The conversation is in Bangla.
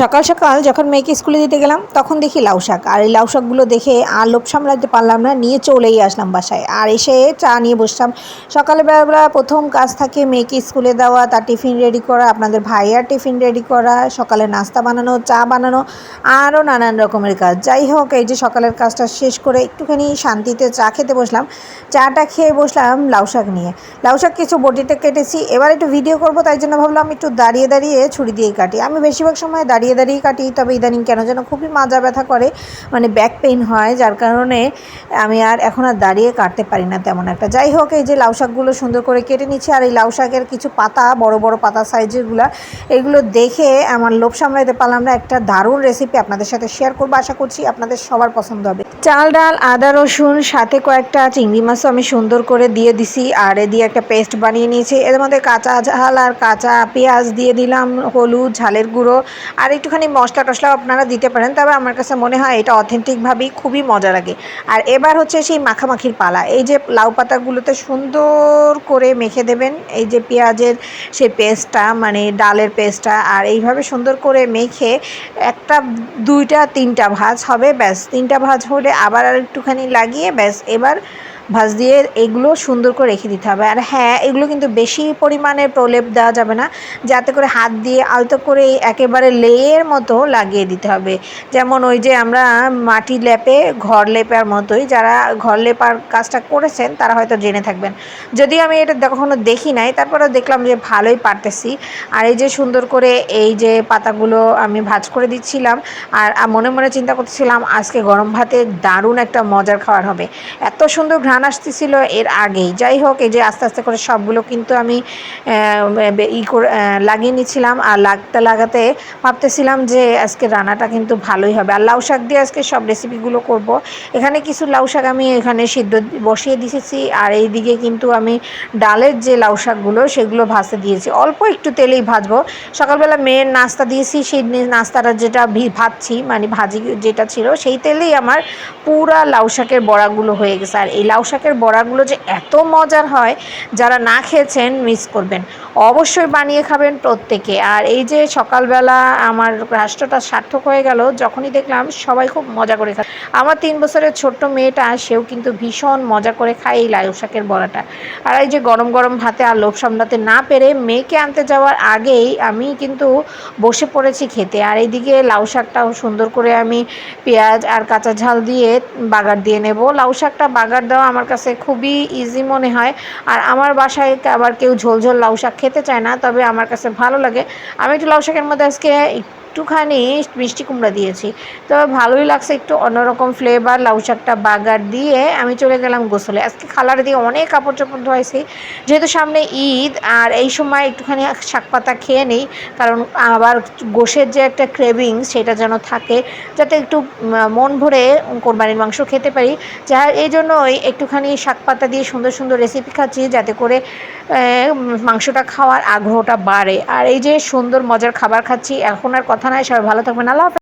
সকাল সকাল যখন মেয়েকে স্কুলে দিতে গেলাম, তখন দেখি লাউ শাক। আর এই লাউ শাকগুলো দেখে আর লোভ সামলাতে পারলাম না, নিয়ে চলেই আসলাম বাসায়। আর এসে চা নিয়ে বসলাম। সকালে বেলা প্রথম কাজ থাকে মেয়েকে স্কুলে দেওয়া, তার টিফিন রেডি করা, আপনাদের ভাইয়ার টিফিন রেডি করা, সকালে নাস্তা বানানো, চা বানানো, আরও নানান রকমের কাজ। যাই হোক, এই যে সকালের কাজটা শেষ করে একটুখানি শান্তিতে চা খেতে বসলাম। চাটা খেয়ে বসলাম লাউ শাক নিয়ে। লাউ শাক কিছু বটিতে কেটেছি, এবার একটু ভিডিও করব, তাই জন্য ভাবলাম একটু দাঁড়িয়ে দাঁড়িয়ে ছুরি দিয়ে কাটি। আমি বেশিরভাগ সময় দাঁড়িয়ে দাঁড়িয়ে দাঁড়িয়ে কাটি তবে ইদানিং কেন যেন খুবই মাজা ব্যথা করে মানে ব্যাক পেইন হয়, যার কারণে আমি আর এখন আর দাঁড়িয়ে কাটতে পারি না তেমন একটা। যাই হোক, এই যে লাউ শাকগুলো সুন্দর করে কেটে নিচ্ছি, আর এই লাউ শাকের কিছু পাতা, বড় বড় পাতা সাইজেরগুলো এগুলো দেখে আমার লোভ সামলাতে পারলাম না, একটা দারুণ রেসিপি আপনাদের সাথে শেয়ার করব। আশা করছি আপনাদের সবার পছন্দ হবে। চাল, ডাল, আদা, রসুন, সাথে কয়েকটা চিংড়ি মাছও আমি সুন্দর করে দিয়ে দিছি, আর এ দিয়ে একটা পেস্ট বানিয়ে নিয়েছি। এর মধ্যে কাঁচা ঝাল আর কাঁচা পেঁয়াজ দিয়ে দিলাম, হলুদ, ঝালের গুঁড়ো আর একটুখানি মশলা টশলাও আপনারা দিতে পারেন, তবে আমার কাছে মনে হয় এটা অথেন্টিকভাবেই খুবই মজা লাগে। আর এবার হচ্ছে সেই মাখামাখির পালা, এই যে লাউ পাতাগুলোতে সুন্দর করে মেখে দেবেন, এই যে পেঁয়াজের সেই পেস্টটা মানে ডালের পেস্টটা, আর এইভাবে সুন্দর করে মেখে একটা দুইটা তিনটা ভাজ হবে, ব্যাস তিনটা ভাজ হলে আবার আর একটুখানি লাগিয়ে ব্যাস এবার ভাজ দিয়ে এগুলো সুন্দর করে রেখে দিতে হবে। আর হ্যাঁ এগুলো কিন্তু বেশি পরিমাণে প্রলেপ দেওয়া যাবে না। যাতে করে হাত দিয়ে আলতো করে একেবারে লেয়ের মতো লাগিয়ে দিতে হবে। যেমন ওই যে আমরা মাটি লেপে ঘর লেপার মতোই যারা ঘর লেপার কাজটা করেছেন, তারা হয়তো জেনে থাকবেন। যদিও আমি এটা কখনো দেখি নাই তারপরে দেখলাম যে ভালোই পারতেছি। আর এই যে সুন্দর করে এই যে পাতাগুলো আমি ভাজ করে দিচ্ছিলাম, আর মনে মনে চিন্তা করতেছিলাম, আজকে গরম ভাতে দারুণ একটা মজার খাবার হবে। এত সুন্দর ঘ্রাণ আসতেছিল এর আগেই। যাই হোক, এই যে আস্তে আস্তে করে সবগুলো কিন্তু আমি ই করে লাগিয়ে নিচ্ছিলাম। আর লাগতে লাগাতে ভাবতেছিলাম যে আজকে রান্নাটা কিন্তু ভালোই হবে। আর লাউ শাক দিয়ে আজকে সব রেসিপিগুলো করব। এখানে কিছু লাউ শাক আমি এখানে সিদ্ধ বসিয়ে দিয়েছি। আর এই দিকে কিন্তু আমি ডালের যে লাউ শাকগুলো, সেগুলো ভাজতে দিয়েছি। অল্প একটু তেলেই ভাজবো। সকালবেলা মেয়ের নাস্তা দিয়েছি। সেই নাস্তাটা যেটা ভাজছি মানে ভাজি যেটা ছিল, সেই তেলেই আমার পুরা লাউ শাকের বড়াগুলো হয়ে গেছে। আর এই লাউ শাকের বড়াগুলো যে এত মজার হয়, যারা না খেয়েছেন মিস করবেন। অবশ্যই বানিয়ে খাবেন প্রত্যেকে। আর এই যে সকালবেলা আমার রাষ্ট্রটা সার্থক হয়ে গেল, যখনই দেখলাম সবাই খুব মজা করে খায়। আমার তিন বছরের ছোট্ট মেয়েটা, সেও কিন্তু ভীষণ মজা করে খায় এই লাউ শাকের বড়াটা। আর এই যে গরম গরম ভাতে আর লোভ সামলাতে না পেরে মেয়েকে আনতে যাওয়ার আগেই আমি কিন্তু বসে পড়েছি খেতে। আর এইদিকে লাউ শাকটাও সুন্দর করে আমি পেঁয়াজ আর কাঁচা ঝাল দিয়ে বাগার দিয়ে নেব। লাউ শাকটা বাগার দেওয়া আমার কাছে খুবই ইজি মনে হয়। আর আমার বাসায় আবার কেউ ঝোল ঝোল লাউ শাক খেতে চায় না, তবে আমার কাছে ভালো লাগে। আমি একটু লাউ শাকের মধ্যে আজকে একটুখানি মিষ্টি কুমড়া দিয়েছি। তবে ভালোই লাগছে একটু অন্যরকম ফ্লেভার লাউ শাকটা বাগার দিয়ে আমি চলে গেলাম গোসলে। আজকে খালার দিয়ে অনেক কাপড় চোপড় ধোয়াইছি। যেহেতু সামনে ঈদ, আর এই সময় একটুখানি শাক পাতা খেয়ে নিই, কারণ আবার গোশের যে একটা ক্রেভিং সেটা যেন থাকে, যাতে একটু মন ভরে কোরবানির মাংস খেতে পারি। যা এই জন্যই একটুখানি শাক পাতা দিয়ে সুন্দর সুন্দর রেসিপি খাচ্ছি, যাতে করে মাংসটা খাওয়ার আগ্রহটা বাড়ে। আর এই যে সুন্দর মজার খাবার খাচ্ছি, এখন আর কথা নয় সবাই ভালো থাকবেন, আল্লাহ